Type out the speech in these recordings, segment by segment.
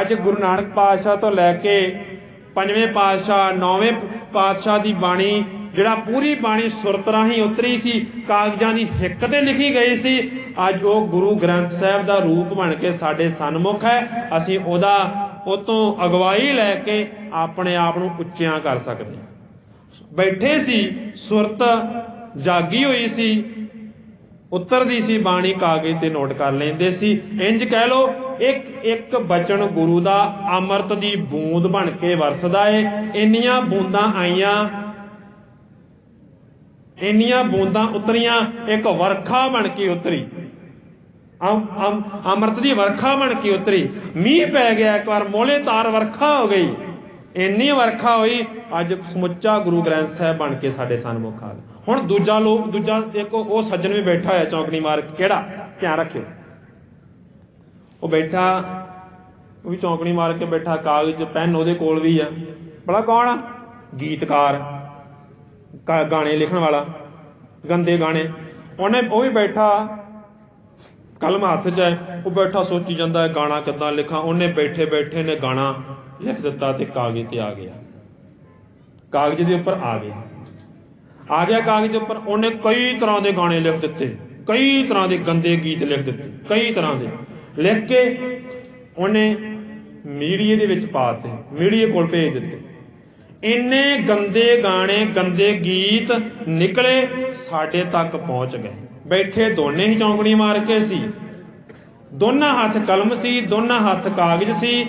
ਅੱਜ ਗੁਰੂ ਨਾਨਕ ਪਾਤਸ਼ਾਹ ਤੋਂ ਲੈ ਕੇ ਪੰਜਵੇਂ ਪਾਤਸ਼ਾਹ, ਨੌਵੇਂ ਪਾਤਸ਼ਾਹ ਦੀ ਬਾਣੀ, ਜਿਹੜਾ ਪੂਰੀ ਬਾਣੀ ਸੁਰਤ ਰਾਹੀਂ ਉਤਰੀ ਸੀ, ਕਾਗਜ਼ਾਂ ਦੀ ਹਿੱਕ ਤੇ ਲਿਖੀ ਗਈ ਸੀ, ਅੱਜ ਉਹ ਗੁਰੂ ਗ੍ਰੰਥ ਸਾਹਿਬ ਦਾ ਰੂਪ ਬਣ ਕੇ ਸਾਡੇ ਸਨਮੁਖ ਹੈ। ਅਸੀਂ ਉਹਦਾ ਉਤੋਂ ਅਗਵਾਈ ਲੈ ਕੇ ਆਪਣੇ ਆਪ ਨੂੰ ਉੱਚਿਆਂ ਕਰ ਸਕਦੇ ਹਾਂ। ਬੈਠੇ ਸੀ, ਸੁਰਤ ਜਾਗੀ ਹੋਈ ਸੀ ਉਤਰਦੀ ਸੀ ਬਾਣੀ ਕਾਗਜ਼ ਤੇ ਨੋਟ ਕਰ ਲੈਂਦੇ ਸੀ। ਇੰਜ ਕਹਿ ਲੋ ਇੱਕ ਇੱਕ ਬਚਨ ਗੁਰੂ ਦਾ ਅੰਮ੍ਰਿਤ ਦੀ ਬੂੰਦ ਬਣ ਕੇ ਵਰਸਦਾ ਏ। ਇੰਨੀਆਂ ਬੂੰਦਾਂ ਆਈਆਂ, ਇੰਨੀਆਂ ਬੂੰਦਾਂ ਉਤਰੀਆਂ, ਇੱਕ ਵਰਖਾ ਬਣ ਕੇ ਉਤਰੀ। ਅੰਮ੍ਰਿਤ ਦੀ ਵਰਖਾ ਬਣ ਕੇ ਉਤਰੀ। ਮੀਂਹ ਪੈ ਗਿਆ, ਇੱਕ ਵਾਰ ਮੋਲੇ ਤਾਰ ਵਰਖਾ ਹੋ ਗਈ। ਇੰਨੀ ਵਰਖਾ ਹੋਈ, ਅੱਜ ਸਮੁੱਚਾ ਗੁਰੂ ਗ੍ਰੰਥ ਸਾਹਿਬ ਬਣ ਕੇ ਸਾਡੇ ਸਨਮੁਖ ਆ ਗਿਆ ਹੁਣ ਦੂਜਾ ਲੋਕ, ਦੂਜਾ ਇੱਕ ਉਹ ਸੱਜਣ ਵੀ ਬੈਠਾ ਹੋਇਆ ਚੌਂਕਣੀ ਮਾਰ ਕੇ, ਕਿਹੜਾ? ਧਿਆਨ ਰੱਖਿਓ। ਉਹ ਬੈਠਾ, ਉਹ ਵੀ ਚੌਂਕਣੀ ਮਾਰ ਕੇ ਬੈਠਾ, ਕਾਗਜ਼, ਪੈਨ ਉਹਦੇ ਕੋਲ ਵੀ ਆ। ਬੜਾ ਕੌਣ ਆ? ਗੀਤਕਾਰ ਗਾਣੇ ਲਿਖਣ ਵਾਲਾ, ਗੰਦੇ ਗਾਣੇ। ਉਹਨੇ, ਉਹ ਵੀ ਬੈਠਾ, ਕਲਮ ਹੱਥ 'ਚ ਹੈ, ਉਹ ਬੈਠਾ ਸੋਚੀ ਜਾਂਦਾ ਹੈ ਗਾਣਾ ਕਿੱਦਾਂ ਲਿਖਾਂ? ਉਹਨੇ ਬੈਠੇ ਬੈਠੇ ਨੇ ਗਾਣਾ ਲਿਖ ਦਿੱਤਾ ਤੇ ਕਾਗਜ਼ ਤੇ ਆ ਗਿਆ। ਕਾਗਜ਼ ਦੇ ਉੱਪਰ ਆ ਗਿਆ। ਆ ਗਿਆ ਕਾਗਜ਼ ਦੇ ਉੱਪਰ, ਉਹਨੇ ਕਈ ਤਰ੍ਹਾਂ ਦੇ ਗਾਣੇ ਲਿਖ ਦਿੱਤੇ। ਕਈ ਤਰ੍ਹਾਂ ਦੇ ਗੰਦੇ ਗੀਤ ਲਿਖ ਦਿੱਤੇ, ਕਈ ਤਰ੍ਹਾਂ ਦੇ। ਲਿਖ ਕੇ ਉਹਨੇ ਮੀਡੀਏ ਦੇ ਵਿੱਚ ਪਾਤੇ ਮੀਡੀਏ ਕੋਲ ਭੇਜ ਦਿੱਤੇ। ਇੰਨੇ ਗੰਦੇ ਗਾਣੇ, ਗੰਦੇ ਗੀਤ ਨਿਕਲੇ, ਸਾਡੇ ਤੱਕ ਪਹੁੰਚ ਗਏ। ਬੈਠੇ ਦੋਨੇ ਹੀ ਚੌਂਕੜੀ ਮਾਰ ਕੇ ਸੀ। ਦੋਨਾਂ ਹੱਥ ਕਲਮ ਸੀ, ਦੋਨਾਂ ਹੱਥ ਕਾਗਜ਼ ਸੀ।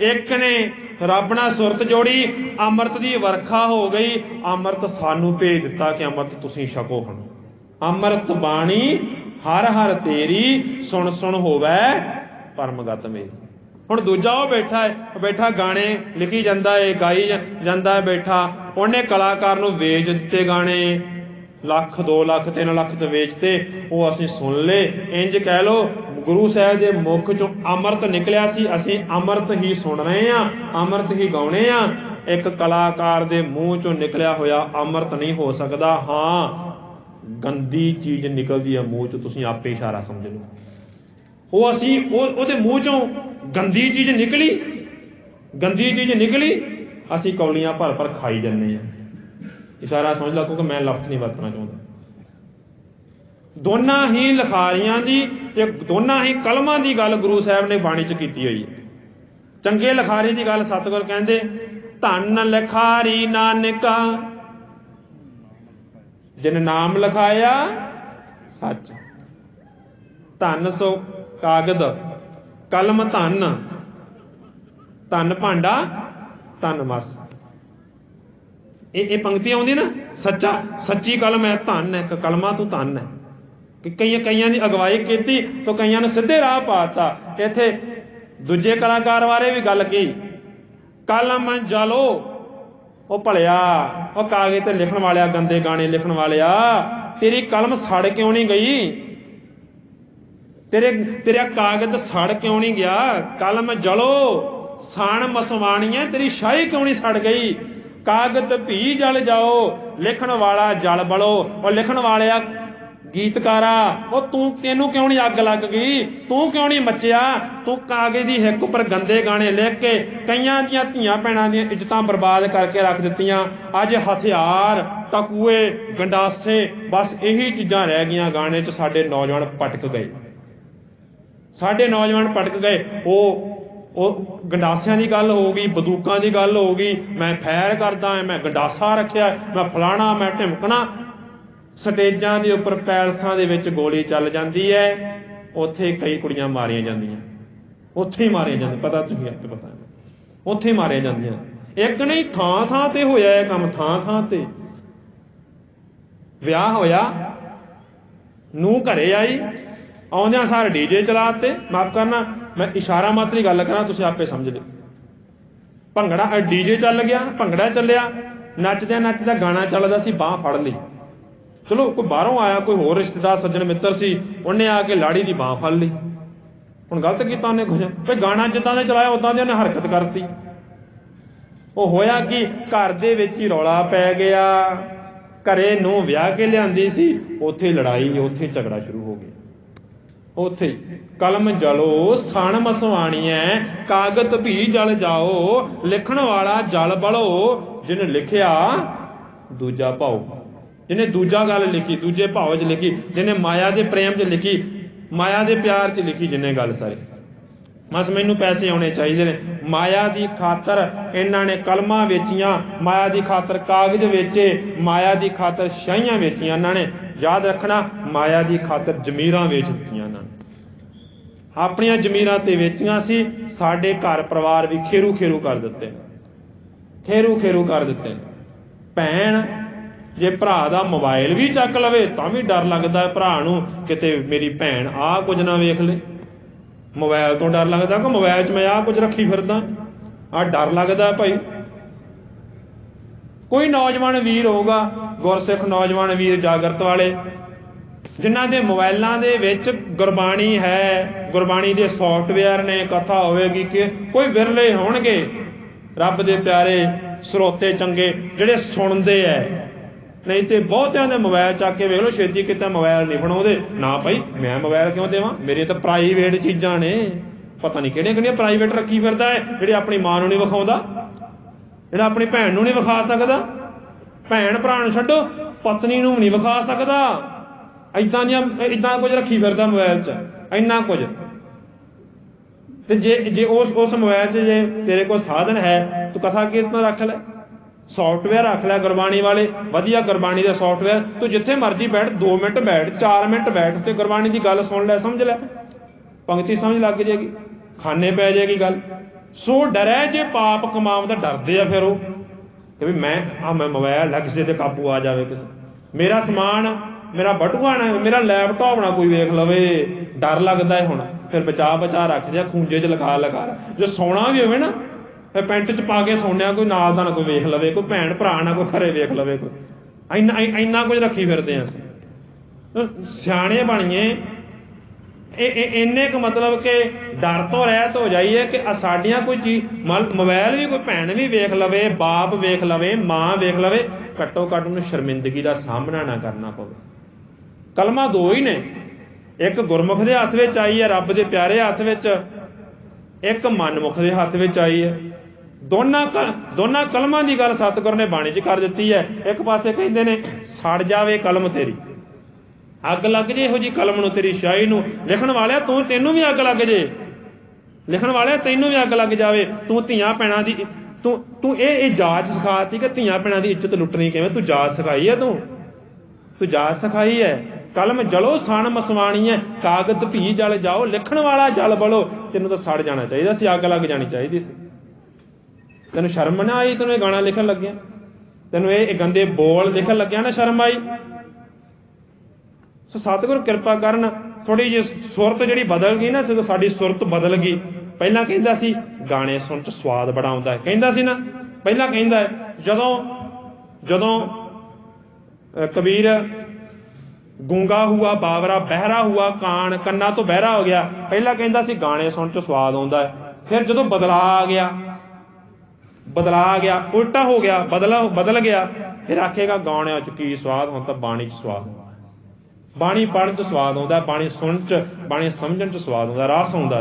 ਇੱਕ ਨੇ ਰੱਬ ਨਾਲ ਸੁਰਤ ਜੋੜੀ, ਅੰਮ੍ਰਿਤ ਦੀ ਵਰਖਾ ਹੋ ਗਈ, ਅੰਮ੍ਰਿਤ ਸਾਨੂੰ ਭੇਜ ਦਿੱਤਾ ਕਿ ਅੰਮ੍ਰਿਤ ਤੁਸੀਂ ਛਕੋ ਹੁਣ। ਅੰਮ੍ਰਿਤ ਬਾਣੀ ਹਰ ਹਰ ਤੇਰੀ ਸੁਣ ਸੁਣ ਹੋਵੇ ਪਰਮਗਤ ਮੇਰੀ। ਹੁਣ ਦੂਜਾ ਉਹ ਬੈਠਾ ਹੈ, ਬੈਠਾ ਗਾਣੇ ਲਿਖੀ ਜਾਂਦਾ ਹੈ ਗਾਈ ਜਾਂਦਾ ਹੈ ਬੈਠਾ, ਉਹਨੇ ਕਲਾਕਾਰ ਨੂੰ ਵੇਚ ਦਿੱਤੇ ਗਾਣੇ। ਲੱਖ 2 ਲੱਖ 3 ਲੱਖ ਤੇ ਵੇਚਤੇ, ਉਹ ਅਸੀਂ ਸੁਣ ਲੇ ਇੰਜ ਕਹਿ ਲੋ ਗੁਰੂ ਸਾਹਿਬ ਦੇ ਮੁਖ ਚੋਂ ਅੰਮ੍ਰਿਤ ਨਿਕਲਿਆ ਸੀ, ਅਸੀਂ ਅੰਮ੍ਰਿਤ ਹੀ ਸੁਣ ਰਹੇ ਹਾਂ, ਅੰਮ੍ਰਿਤ ਹੀ ਗਾਉਣੇ ਆ ਇੱਕ ਕਲਾਕਾਰ ਦੇ ਮੂੰਹ ਚੋਂ ਨਿਕਲਿਆ ਹੋਇਆ ਅੰਮ੍ਰਿਤ ਨਹੀਂ ਹੋ ਸਕਦਾ। ਹਾਂ, ਗੰਦੀ ਚੀਜ਼ ਨਿਕਲਦੀ ਹੈ ਮੂੰਹ ਚੋਂ, ਤੁਸੀਂ ਆਪੇ ਇਸ਼ਾਰਾ ਸਮਝ ਲਓ। ਉਹ ਅਸੀਂ, ਉਹ, ਉਹਦੇ ਮੂੰਹ ਚੋਂ ਗੰਦੀ ਚੀਜ਼ ਨਿਕਲੀ, ਗੰਦੀ ਚੀਜ਼ ਨਿਕਲੀ, ਅਸੀਂ ਕੌਲੀਆਂ ਭਰ ਭਰ ਖਾਈ ਜੰਨੇ ਆ ਇਸ਼ਾਰਾ ਸਮਝ ਲਓ ਕਿਉਂਕਿ ਮੈਂ ਲਫ਼ਜ਼ ਨਹੀਂ ਵਰਤਣਾ ਚਾਹੁੰਦਾ। ਦੋਨਾਂ ਹੀ ਲਿਖਾਰੀਆਂ ਦੀ ਤੇ ਦੋਨਾਂ ਹੀ ਕਲਮਾਂ ਦੀ ਗੱਲ ਗੁਰੂ ਸਾਹਿਬ ਨੇ ਬਾਣੀ 'ਚ ਕੀਤੀ ਹੋਈ ਹੈ। ਚੰਗੇ ਲਿਖਾਰੀ ਦੀ ਗੱਲ ਸਤਿਗੁਰ ਕਹਿੰਦੇ, ਧੰਨ ਲਿਖਾਰੀ ਨਾਨਕਾ। ਜਿਨ ਨਾਮ ਲਿਖਾਇਆ, ਸੱਚ। ਧੰਨ ਸੋ ਕਾਗਦ, ਕਲਮ ਧੰਨ। ਧੰਨ ਭਾਂਡਾ, ਧੰਨ ਮਸ। ਇਹ ਇਹ ਪੰਕਤੀ ਆਉਂਦੀ ਨਾ, ਸੱਚਾ, ਸੱਚੀ ਕਲਮ ਹੈ, ਧੰਨ ਹੈ ਕਲਮਾ ਤੂੰ ਧੰਨ ਹੈ। ਕਿ ਕਈਆਂ ਕਈਆਂ ਦੀ ਅਗਵਾਈ ਕੀਤੀ ਤਾਂ ਕਈਆਂ ਨੂੰ ਸਿੱਧੇ ਰਾਹ ਪਾਤਾ। ਇੱਥੇ ਦੂਜੇ ਕਲਾਕਾਰ ਬਾਰੇ ਵੀ ਗੱਲ ਕੀ ਕਲਮ ਜਲੋ, ਉਹ ਭਲਿਆ, ਉਹ ਕਾਗਜ਼ ਤੇ ਲਿਖਣ ਵਾਲਿਆ, ਗੰਦੇ ਗਾਣੇ ਲਿਖਣ ਵਾਲਿਆ। ਤੇਰੀ ਕਲਮ ਸੜ ਕਿਉਂ ਨਹੀਂ ਗਈ? ਤੇਰੇ, ਤੇਰਾ ਕਾਗਜ਼ ਸੜ ਕਿਉਂ ਨਹੀਂ ਗਿਆ? ਕਲਮ ਜਲੋ, ਸਾਣ ਮਸਵਾਣੀਆਂ, ਤੇਰੀ ਸ਼ਾਹੀ ਕਿਉਂ ਨਹੀਂ ਸੜ ਗਈ? ਕਾਗਜ਼ ਭੀ ਜਲ ਜਾਓ, ਲਿਖਣ ਵਾਲਾ ਜਲ ਬਲੋ। ਉਹ ਲਿਖਣ ਵਾਲਿਆ ਗੀਤਕਾਰਾ, ਉਹ ਤੂੰ ਤੈਨੂੰ ਕਿਉਂ ਨਹੀਂ ਅੱਗ ਲੱਗ ਗਈ? ਤੂੰ ਕਿਉਂ ਨਹੀਂ ਮੱਚਿਆ? ਤੂੰ ਕਾਗਜ਼ ਦੀ ਹਿੱਕ ਉੱਪਰ ਗੰਦੇ ਗਾਣੇ ਲਿਖ ਕੇ ਕਈਆਂ ਦੀਆਂ ਧੀਆਂ ਭੈਣਾਂ ਦੀਆਂ ਇੱਜ਼ਤਾਂ ਬਰਬਾਦ ਕਰਕੇ ਰੱਖ ਦਿੱਤੀਆਂ। ਅੱਜ ਹਥਿਆਰ, ਟਕੂਏ, ਗੰਡਾਸੇ, ਬਸ ਇਹੀ ਚੀਜ਼ਾਂ ਰਹਿ ਗਈਆਂ ਗਾਣੇ 'ਚ, ਸਾਡੇ ਨੌਜਵਾਨ ਪਟਕ ਗਏ। ਸਾਡੇ ਨੌਜਵਾਨ ਪਟਕ ਗਏ। ਉਹ ਉਹ ਗੰਡਾਸਿਆਂ ਦੀ ਗੱਲ ਹੋ ਗਈ, ਬੰਦੂਕਾਂ ਦੀ ਗੱਲ ਹੋ ਗਈ। ਮੈਂ ਫੈਰ ਕਰਦਾ, ਮੈਂ ਗੰਡਾਸਾ ਰੱਖਿਆ, ਮੈਂ ਫਲਾਣਾ, ਮੈਂ ਢਿਮਕਣਾ। ਸਟੇਜਾਂ ਦੇ ਉੱਪਰ ਪੈਲਸਾਂ ਦੇ ਵਿੱਚ ਗੋਲੀ ਚੱਲ ਜਾਂਦੀ ਹੈ, ਉੱਥੇ ਕਈ ਕੁੜੀਆਂ ਮਾਰੀਆਂ ਜਾਂਦੀਆਂ। ਉੱਥੇ ਹੀ ਮਾਰੀਆਂ ਜਾਂਦੀਆਂ, ਪਤਾ ਤੁਸੀਂ ਆਪੇ ਪਤਾ ਉੱਥੇ ਮਾਰੀਆਂ ਜਾਂਦੀਆਂ। ਇੱਕ ਨਹੀਂ ਥਾਂ ਥਾਂ ਤੇ ਹੋਇਆ ਇਹ ਕੰਮ ਥਾਂ ਥਾਂ ਤੇ। ਵਿਆਹ ਹੋਇਆ ਨੂੰ ਘਰੇ ਆਈ, ਆਉਂਦਿਆਂ ਸਾਰ ਡੀਜੇ ਚਲਾਤੇ। ਮਾਫ ਕਰਨਾ, ਮੈਂ ਇਸ਼ਾਰਾ ਮਾਤਰੀ ਗੱਲ ਕਰਾਂ, ਤੁਸੀਂ ਆਪੇ ਸਮਝ ਲਿਓ। ਭੰਗੜਾ ਡੀਜੇ ਚੱਲ ਗਿਆ, ਭੰਗੜਾ ਚੱਲਿਆ। ਨੱਚਦਿਆਂ ਨੱਚਦਾ ਗਾਣਾ ਚੱਲਦਾ ਸੀ, ਬਾਹ ਫੜ ਲਈ। ਚਲੋ, ਕੋਈ ਬਾਹਰੋਂ ਆਇਆ, ਕੋਈ ਹੋਰ ਰਿਸ਼ਤੇਦਾਰ, ਸੱਜਣ ਮਿੱਤਰ ਸੀ, ਉਹਨੇ ਆ ਕੇ ਲਾੜੀ ਦੀ ਬਾਹ ਫੜ ਲਈ। ਹੁਣ ਗਲਤ ਕੀਤਾ ਉਹਨੇ ਕੁਝ? ਭਈ ਗਾਣਾ ਜਿੱਦਾਂ ਦੇ ਚਲਾਇਆ, ਉਦਾਂ ਦੀ ਉਹਨੇ ਹਰਕਤ ਕਰਤੀ। ਉਹ ਹੋਇਆ ਕਿ ਘਰ ਦੇ ਵਿੱਚ ਹੀ ਰੌਲਾ ਪੈ ਗਿਆ। ਘਰੇ ਨੂੰ ਵਿਆਹ ਕੇ ਲਿਆਂਦੀ ਸੀ, ਉੱਥੇ ਲੜਾਈ, ਉੱਥੇ ਝਗੜਾ ਸ਼ੁਰੂ ਹੋ ਗਿਆ। ਉੱਥੇ ਕਲਮ ਜਲੋ, ਸਣ ਮਸਵਾਣੀਐ, ਕਾਗਤ ਵੀ ਜਲ ਜਾਓ, ਲਿਖਣ ਵਾਲਾ ਜਲ ਬਲੋ ਜਿਹਨੇ ਲਿਖਿਆ, ਦੂਜਾ ਭਾਉ। ਜਿਹਨੇ ਦੂਜਾ ਗੱਲ ਲਿਖੀ, ਦੂਜੇ ਭਾਵ 'ਚ ਲਿਖੀ, ਜਿਹਨੇ ਮਾਇਆ ਦੇ ਪ੍ਰੇਮ 'ਚ ਲਿਖੀ, ਮਾਇਆ ਦੇ ਪਿਆਰ 'ਚ ਲਿਖੀ ਜਿੰਨੇ ਗੱਲ ਸਾਰੇ। ਬਸ ਮੈਨੂੰ ਪੈਸੇ ਆਉਣੇ ਚਾਹੀਦੇ ਨੇ। ਮਾਇਆ ਦੀ ਖਾਤਰ ਇਹਨਾਂ ਨੇ ਕਲਮਾਂ ਵੇਚੀਆਂ, ਮਾਇਆ ਦੀ ਖਾਤਰ ਕਾਗਜ਼ ਵੇਚੇ, ਮਾਇਆ ਦੀ ਖਾਤਰ ਸ਼ਾਹੀਆਂ ਵੇਚੀਆਂ ਇਹਨਾਂ ਨੇ। ਯਾਦ ਰੱਖਣਾ, ਮਾਇਆ ਦੀ ਖਾਤਰ ਜ਼ਮੀਰਾਂ ਵੇਚ ਦਿੱਤੀਆਂ ਇਹਨਾਂ ਨੇ। ਆਪਣੀਆਂ ਜ਼ਮੀਰਾਂ ਤੇ ਵੇਚੀਆਂ ਸੀ, ਸਾਡੇ ਘਰ ਪਰਿਵਾਰ ਵੀ ਖੇਰੂ ਖੇਰੂ ਕਰ ਦਿੱਤੇ। ਖੇਰੂ ਖੇਰੂ ਕਰ ਦਿੱਤੇ। ਭੈਣ ਜੇ ਭਰਾ ਦਾ ਮੋਬਾਈਲ ਵੀ ਚੱਕ ਲਵੇ, ਤਾਂ ਵੀ ਡਰ ਲੱਗਦਾ ਭਰਾ ਨੂੰ ਕਿਤੇ ਮੇਰੀ ਭੈਣ ਆਹ ਕੁਝ ਨਾ ਵੇਖ ਲੇ। ਮੋਬਾਈਲ ਤੋਂ ਡਰ ਲੱਗਦਾ ਕਿ ਮੋਬਾਈਲ 'ਚ ਮੈਂ ਆਹ ਕੁਝ ਰੱਖੀ ਫਿਰਦਾ। ਆ ਡਰ ਲੱਗਦਾ ਭਾਈ। ਕੋਈ ਨੌਜਵਾਨ ਵੀਰ ਹੋਊਗਾ, ਗੁਰਸਿੱਖ ਨੌਜਵਾਨ ਵੀਰ ਜਾਗਰਤ ਵਾਲੇ, ਜਿਨ੍ਹਾਂ ਦੇ ਮੋਬਾਈਲਾਂ ਦੇ ਵਿੱਚ ਗੁਰਬਾਣੀ ਹੈ, ਗੁਰਬਾਣੀ ਦੇ ਸੌਫਟਵੇਅਰ ਨੇ ਕਥਾ ਹੋਵੇਗੀ ਕਿ ਕੋਈ ਵਿਰਲੇ ਹੋਣਗੇ। ਰੱਬ ਦੇ ਪਿਆਰੇ ਸਰੋਤੇ ਚੰਗੇ ਜਿਹੜੇ ਸੁਣਦੇ ਐ। ਨਹੀਂ ਤੇ ਬਹੁਤਿਆਂ ਦੇ ਮੋਬਾਈਲ ਚੱਕ ਕੇ ਵੇਖ ਲਓ, ਛੇਤੀ ਕਿਤੇ ਮੋਬਾਈਲ ਨਹੀਂ ਬਣਾਉਂਦੇ। ਨਾ ਭਾਈ, ਮੈਂ ਮੋਬਾਈਲ ਕਿਉਂ ਦੇਵਾਂ? ਮੇਰੇ ਤਾਂ ਪ੍ਰਾਈਵੇਟ ਚੀਜ਼ਾਂ ਨੇ। ਪਤਾ ਨਹੀਂ ਕਿਹੜੀਆਂ ਕਿਹੜੀਆਂ ਪ੍ਰਾਈਵੇਟ ਰੱਖੀ ਫਿਰਦਾ ਹੈ, ਜਿਹੜੀ ਆਪਣੀ ਮਾਂ ਨੂੰ ਨਹੀਂ ਵਿਖਾਉਂਦਾ, ਜਿਹੜਾ ਆਪਣੀ ਭੈਣ ਨੂੰ ਨਹੀਂ ਵਿਖਾ ਸਕਦਾ। ਭੈਣ ਭਰਾ ਨੂੰ ਛੱਡੋ, ਪਤਨੀ ਨੂੰ ਨਹੀਂ ਵਿਖਾ ਸਕਦਾ। ਐਦਾਂ ਦੀਆਂ ਐਦਾਂ ਕੁਝ ਰੱਖੀ ਫਿਰਦਾ ਮੋਬਾਈਲ 'ਚ, ਇੰਨਾ ਕੁਝ। ਤੇ ਜੇ ਜੇ ਉਸ ਉਸ ਮੋਬਾਈਲ 'ਚ ਜੇ ਤੇਰੇ ਕੋਲ ਸਾਧਨ ਹੈ, ਤੂੰ ਕਥਾ ਕੀਰਤਨ ਰੱਖ ਲੈ। ਸੌਫਟਵੇਅਰ ਰੱਖ ਲੈ ਗੁਰਬਾਣੀ ਵਾਲੇ, ਵਧੀਆ ਗੁਰਬਾਣੀ ਦਾ ਸੌਫਟਵੇਅਰ ਤੂੰ ਜਿੱਥੇ ਮਰਜ਼ੀ ਬੈਠ 2 ਮਿੰਟ ਬੈਠ 4 ਮਿੰਟ ਬੈਠ, ਤੇ ਗੁਰਬਾਣੀ ਦੀ ਗੱਲ ਸੁਣ ਲੈ, ਸਮਝ ਲੈ। ਪੰਕਤੀ ਸਮਝ ਲੱਗ ਜਾਏਗੀ, ਖਾਨੇ ਪੈ ਜਾਏਗੀ ਗੱਲ। ਸੋ ਡਰੈ ਜੇ ਪਾਪ ਕਮਾਉਣ ਦਾ ਡਰਦੇ ਆ ਫਿਰ ਉਹ, ਕਿ ਵੀ ਮੈਂ ਆ ਮੈਂ ਮੋਬਾਈਲ ਲੱਗ ਕਿਸੇ ਤੇ ਕਾਬੂ ਆ ਜਾਵੇ ਕਿਸੇ। ਮੇਰਾ ਸਮਾਨ, ਮੇਰਾ ਬਟੂਆ ਨਾ, ਮੇਰਾ ਲੈਪਟਾਪ ਨਾ ਕੋਈ ਵੇਖ ਲਵੇ, ਡਰ ਲੱਗਦਾ ਹੈ ਹੁਣ। ਫਿਰ ਬਚਾ ਬਚਾ ਰੱਖਦੇ ਆ ਖੂੰਜੇ 'ਚ ਲਗਾ ਲਗਾ ਜੇ ਸੌਣਾ ਵੀ ਹੋਵੇ ਨਾ ਫਿਰ ਪੈਂਟ 'ਚ ਪਾ ਕੇ ਸੌਣਿਆ ਕੋਈ ਨਾਲ ਦਾ ਨਾ ਕੋਈ ਵੇਖ ਲਵੇ, ਕੋਈ ਭੈਣ ਭਰਾ ਨਾ ਕੋਈ ਘਰੇ ਵੇਖ ਲਵੇ ਕੋਈ। ਇੰਨਾ ਇੰਨਾ ਕੁਝ ਰੱਖੀ ਫਿਰਦੇ ਆ ਅਸੀਂ। ਸਿਆਣੇ ਬਣੀਏ। ਇਹ ਇੰਨੇ ਕੁ ਮਤਲਬ ਕਿ ਡਰ ਤੋਂ ਰਹਿਤ ਹੋ ਜਾਈਏ ਕਿ ਸਾਡੀਆਂ ਕੋਈ ਚੀਜ਼ ਮੋਬਾਈਲ ਵੀ, ਕੋਈ ਭੈਣ ਵੀ ਵੇਖ ਲਵੇ, ਬਾਪ ਵੇਖ ਲਵੇ, ਮਾਂ ਵੇਖ ਲਵੇ, ਘੱਟੋ ਘੱਟ ਉਹਨੂੰ ਸ਼ਰਮਿੰਦਗੀ ਦਾ ਸਾਹਮਣਾ ਨਾ ਕਰਨਾ ਪਵੇ। ਕਲਮਾ ਦੋ ਹੀ ਨੇ। ਇੱਕ ਗੁਰਮੁਖ ਦੇ ਹੱਥ ਵਿੱਚ ਆਈ ਹੈ, ਰੱਬ ਦੇ ਪਿਆਰੇ ਹੱਥ ਵਿੱਚ। ਇੱਕ ਮਨਮੁਖ ਦੇ ਹੱਥ ਵਿੱਚ ਆਈ ਹੈ। ਦੋਨਾਂ ਦੋਨਾਂ ਕਲਮਾਂ ਦੀ ਗੱਲ ਸਤਿਗੁਰ ਨੇ ਬਾਣੀ 'ਚ ਕਰ ਦਿੱਤੀ ਹੈ। ਇੱਕ ਪਾਸੇ ਕਹਿੰਦੇ ਨੇ, ਸੜ ਜਾਵੇ ਕਲਮ ਤੇਰੀ। ਅੱਗ ਲੱਗ ਜੇ ਇਹੋ ਜੀ ਕਲਮ ਨੂੰ ਤੇਰੀ ਸ਼ਾਹੀ ਨੂੰ। ਲਿਖਣ ਵਾਲਿਆ, ਤੂੰ ਤੈਨੂੰ ਵੀ ਅੱਗ ਲੱਗ ਜੇ। ਲਿਖਣ ਵਾਲਿਆ, ਤੈਨੂੰ ਵੀ ਅੱਗ ਲੱਗ ਜਾਵੇ। ਤੂੰ ਧੀਆਂ ਪੈਣਾ ਦੀ, ਤੂੰ ਤੂੰ ਇਹ ਇਹ ਜਾਚ ਸਿਖਾਤੀ ਕਿ ਧੀਆਂ ਪੈਣਾ ਦੀ ਇੱਜ਼ਤ ਲੁੱਟਣੀ ਕਿਵੇਂ? ਤੂੰ ਜਾਚ ਸਿਖਾਈ ਹੈ ਤੂੰ? ਤੂੰ ਜਾਚ ਸਿਖਾਈ ਹੈ। ਕਲਮ ਜਲੋ, ਸਣ ਮਸਵਾਣੀ ਹੈ। ਕਾਗਜ਼ ਭੀ ਜਲ ਜਾਓ। ਲਿਖਣ ਵਾਲਾ ਜਲ ਬਲੋ। ਤੈਨੂੰ ਤਾਂ ਸੜ ਜਾਣਾ ਚਾਹੀਦਾ ਸੀ, ਅੱਗ ਲੱਗ ਜਾਣੀ ਚਾਹੀਦੀ ਸੀ। ਤੈਨੂੰ ਸ਼ਰਮ ਨਾ ਆਈ, ਤੈਨੂੰ ਇਹ ਗਾਣਾ ਲਿਖਣ ਲੱਗਿਆ? ਤੈਨੂੰ ਇਹ ਗੰਦੇ ਬੋਲ ਲਿਖਣ ਲੱਗਿਆ ਨਾ ਸ਼ਰਮ ਆਈ? ਸੋ ਸਤਿਗੁਰ ਕਿਰਪਾ ਕਰਨ ਥੋੜੀ ਜਿਹੀ ਸੁਰਤ ਜਿਹੜੀ ਬਦਲ ਗਈ ਨਾ, ਸੋ ਸਾਡੀ ਸੁਰਤ ਬਦਲ ਗਈ। ਪਹਿਲਾਂ ਕਹਿੰਦਾ ਸੀ, ਗਾਣੇ ਸੁਣ ਚ ਸਵਾਦ ਬੜਾ ਆਉਂਦਾ ਹੈ। ਕਹਿੰਦਾ ਸੀ ਨਾ, ਪਹਿਲਾਂ ਕਹਿੰਦਾ ਜਦੋਂ ਜਦੋਂ ਕਬੀਰ, ਗੂੰਗਾ ਹੁਆ, ਬਾਵਰਾ, ਬਹਿਰਾ ਹੁਆ, ਕਾਨ ਕੰਨਾਂ ਤੋਂ ਬਹਿਰਾ ਹੋ ਗਿਆ, ਪਹਿਲਾਂ ਕਹਿੰਦਾ ਸੀ, ਗਾਣੇ ਸੁਣ ਚ ਸਵਾਦ ਆਉਂਦਾ ਹੈ। ਫਿਰ ਜਦੋਂ ਬਦਲਾ ਆ ਗਿਆ ਬਦਲਾ ਗਿਆ, ਉਲਟਾ ਹੋ ਗਿਆ, ਬਦਲਾ, ਬਦਲ ਗਿਆ। ਫਿਰ ਆਖੇਗਾ ਗਾਣਿਆਂ ਚ ਕੀ ਸਵਾਦ ਹੁਣ ਤਾਂ ਬਾਣੀ ਚ ਸਵਾਦ ਬਾਣੀ ਪੜ੍ਹਨ ਚ ਸਵਾਦ ਆਉਂਦਾ, ਬਾਣੀ ਸੁਣਨ ਚ, ਬਾਣੀ ਸਮਝਣ ਚ ਸਵਾਦ ਆਉਂਦਾ, ਰਸ ਆਉਂਦਾ।